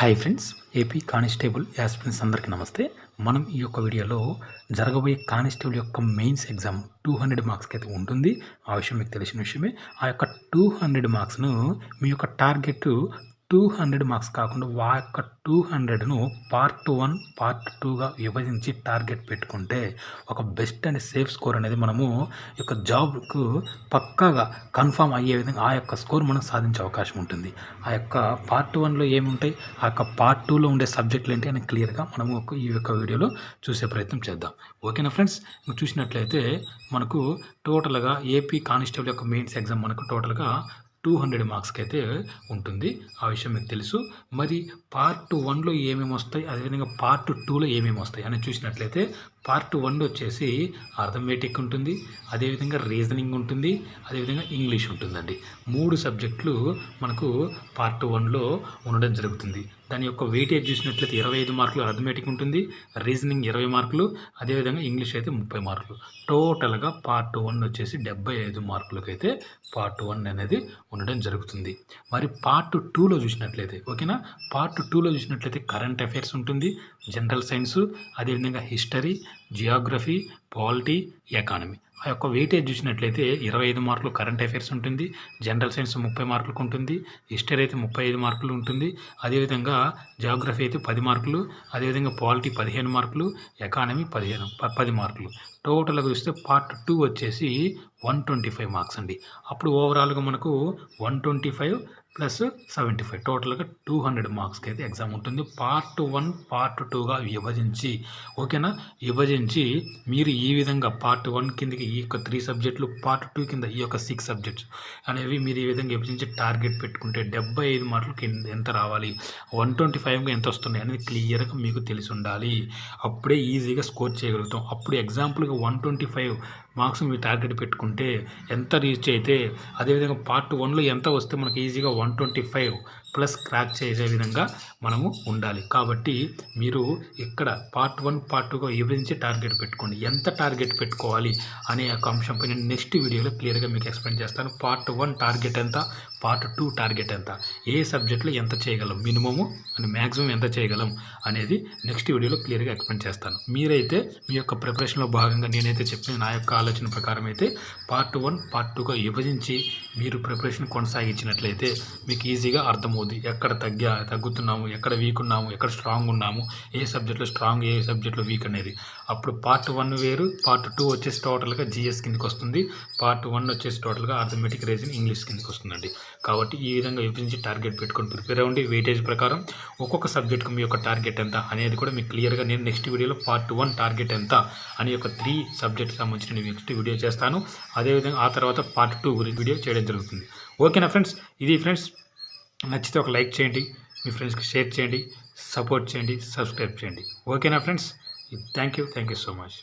Hi friends AP constable aspirants అందరికీ నమస్తే. మనం ఈ యొక్క వీడియోలో జరగబోయే కానిస్టేబుల్ యొక్క మెయిన్స్ ఎగ్జామ్ టూ హండ్రెడ్ మార్క్స్కి అయితే ఉంటుంది. ఆ విషయం మీకు తెలిసిన విషయమే. ఆ యొక్క టూ హండ్రెడ్ మార్క్స్ను మీ యొక్క టార్గెట్ టూ హండ్రెడ్ మార్క్స్ కాకుండా వా యొక్క టూ హండ్రెడ్ను పార్ట్ వన్ పార్ట్ టూగా విభజించి టార్గెట్ పెట్టుకుంటే ఒక బెస్ట్ అండ్ సేఫ్ స్కోర్ అనేది మనము ఈ యొక్క జాబ్కు పక్కాగా కన్ఫామ్ అయ్యే విధంగా ఆ యొక్క స్కోర్ మనం సాధించే అవకాశం ఉంటుంది. ఆ యొక్క పార్ట్ వన్లో ఏమి ఉంటాయి ఆ యొక్క పార్ట్ టూలో ఉండే సబ్జెక్టులు ఏంటి అని క్లియర్గా మనము ఈ యొక్క వీడియోలో చూసే ప్రయత్నం చేద్దాం. ఓకేనా ఫ్రెండ్స్? చూసినట్లయితే మనకు టోటల్గా ఏపీ కానిస్టేబుల్ యొక్క మెయిన్స్ ఎగ్జామ్ మనకు టోటల్గా టూ హండ్రెడ్ మార్క్స్కి అయితే ఉంటుంది. ఆ విషయం మీకు తెలుసు. మరి పార్ట్ వన్లో ఏమేమి వస్తాయి? అదేవిధంగా పార్ట్ టూలో ఏమేమి వస్తాయి? అని చూసినట్లయితే పార్ట్ వన్ వచ్చేసి అర్థమెటిక్ ఉంటుంది అదేవిధంగా రీజనింగ్ ఉంటుంది అదేవిధంగా ఇంగ్లీష్ ఉంటుందండి. మూడు సబ్జెక్టులు మనకు పార్ట్ వన్లో ఉండడం జరుగుతుంది. దాని యొక్క వెయిటేజ్ చూసినట్లయితే ఇరవై ఐదు మార్కులు అర్థమెటిక్ ఉంటుంది రీజనింగ్ ఇరవై మార్కులు అదేవిధంగా ఇంగ్లీష్ అయితే ముప్పై మార్కులు. టోటల్గా పార్ట్ వన్ వచ్చేసి డెబ్బై ఐదు మార్కులకైతే పార్ట్ వన్ అనేది ఉండడం జరుగుతుంది. మరి పార్ట్ టూలో చూసినట్లయితే ఓకేనా? పార్ట్ టూలో చూసినట్లయితే కరెంట్ అఫైర్స్ ఉంటుంది జనరల్ సైన్స్ అదేవిధంగా హిస్టరీ జియోగ్రఫీ పాలిటీ ఎకానమీ. ఆ యొక్క వెయిటేజ్ చూసినట్లయితే ఇరవై ఐదు మార్కులు కరెంట్ అఫైర్స్ ఉంటుంది జనరల్ సైన్స్ ముప్పై మార్కులకు ఉంటుంది హిస్టరీ అయితే ముప్పై ఐదు మార్కులు ఉంటుంది అదేవిధంగా జియోగ్రఫీ అయితే పది మార్కులు అదేవిధంగా పాలిటీ పదిహేను మార్కులు ఎకానమీ పదిహేను పది మార్కులు. టోటల్గా చూస్తే పార్ట్ టూ వచ్చేసి వన్ ట్వంటీ ఫైవ్ మార్క్స్ అండి. అప్పుడు ఓవరాల్గా మనకు one twenty five plus seventy five. టోటల్గా టూ హండ్రెడ్ మార్క్స్కి అయితే ఎగ్జామ్ ఉంటుంది. పార్ట్ వన్ పార్ట్ టూగా విభజించి ఓకేనా? విభజించి మీరు ఈ విధంగా పార్ట్ వన్ కిందకి ఈ యొక్క త్రీ సబ్జెక్టులు పార్ట్ టూ కింద ఈ యొక్క సిక్స్ సబ్జెక్ట్స్ అనేవి మీరు ఈ విధంగా విభజించి టార్గెట్ పెట్టుకుంటే డెబ్బై ఐదు మార్కులు కింద ఎంత రావాలి? వన్ ట్వంటీ ఫైవ్గా ఎంత వస్తున్నాయి అనేది క్లియర్గా మీకు తెలిసి ఉండాలి. అప్పుడే ఈజీగా స్కోర్ చేయగలుగుతాం. అప్పుడు ఎగ్జాంపుల్గా వన్ ట్వంటీ ఫైవ్ మార్క్స్ మీరు టార్గెట్ పెట్టుకుంటే ఎంత రీచ్ అయితే అదేవిధంగా పార్ట్ వన్లో ఎంత వస్తే మనకి ఈజీగా one twenty five plus crack చేసే విధంగా మనము ఉండాలి. కాబట్టి మీరు ఇక్కడ పార్ట్ వన్ పార్ట్ టూగా విభజించి టార్గెట్ పెట్టుకోండి. ఎంత టార్గెట్ పెట్టుకోవాలి అనే ఒక అంశంపై నేను నెక్స్ట్ వీడియోలో క్లియర్గా మీకు ఎక్స్ప్లెయిన్ చేస్తాను. పార్ట్ వన్ టార్గెట్ ఎంత? పార్ట్ టూ టార్గెట్ ఎంత? ఏ సబ్జెక్ట్లో ఎంత చేయగలం? మినిమము అండ్ మ్యాక్సిమం ఎంత చేయగలం? అనేది నెక్స్ట్ వీడియోలో క్లియర్గా ఎక్స్ప్లెయిన్ చేస్తాను. మీరైతే మీ యొక్క ప్రిపరేషన్లో భాగంగా నేనైతే చెప్పిన నా యొక్క ఆలోచన ప్రకారం అయితే పార్ట్ వన్ పార్ట్ టూగా విభజించి మీరు ప్రిపరేషన్ కొనసాగించినట్లయితే మీకు ఈజీగా అర్థమవుద్ది. ఎక్కడ తగ్గా తగ్గుతున్నాము ఎక్కడ వీక్ ఉన్నాము ఎక్కడ స్ట్రాంగ్ ఉన్నాము ఏ సబ్జెక్ట్లో స్ట్రాంగ్ ఏ సబ్జెక్ట్లో వీక్ అనేది. అప్పుడు పార్ట్ వన్ వేరు పార్ట్ టూ వచ్చేసి టోటల్గా జిఎస్ కిందకి వస్తుంది. పార్ట్ వన్ వచ్చేసి టోటల్గా అర్థమెటిక్ రీజన్ ఇంగ్లీష్ కిందకి వస్తుందండి. కాబట్టి ఈ విధంగా విభజించి టార్గెట్ పెట్టుకొని ప్రిపేర్ అవ్వండి. వెయిటేజ్ ప్రకారం ఒక్కొక్క సబ్జెక్ట్కి మీ యొక్క టార్గెట్ ఎంత అనేది కూడా మీకు క్లియర్గా నేను నెక్స్ట్ వీడియోలో పార్ట్ వన్ టార్గెట్ ఎంత అనే ఒక త్రీ సబ్జెక్ట్ సంబంధించిన నేను నెక్స్ట్ వీడియో చేస్తాను. అదేవిధంగా ఆ తర్వాత పార్ట్ టూ గురించి వీడియో చేయడం జరుగుతుంది. ఓకేనా ఫ్రెండ్స్? ఇది ఫ్రెండ్స్ నచ్చితే ఒక లైక్ చేయండి మీ ఫ్రెండ్స్కి షేర్ చేయండి సపోర్ట్ చేయండి సబ్స్క్రైబ్ చేయండి. ఓకేనా friends? Thank you thank you so much.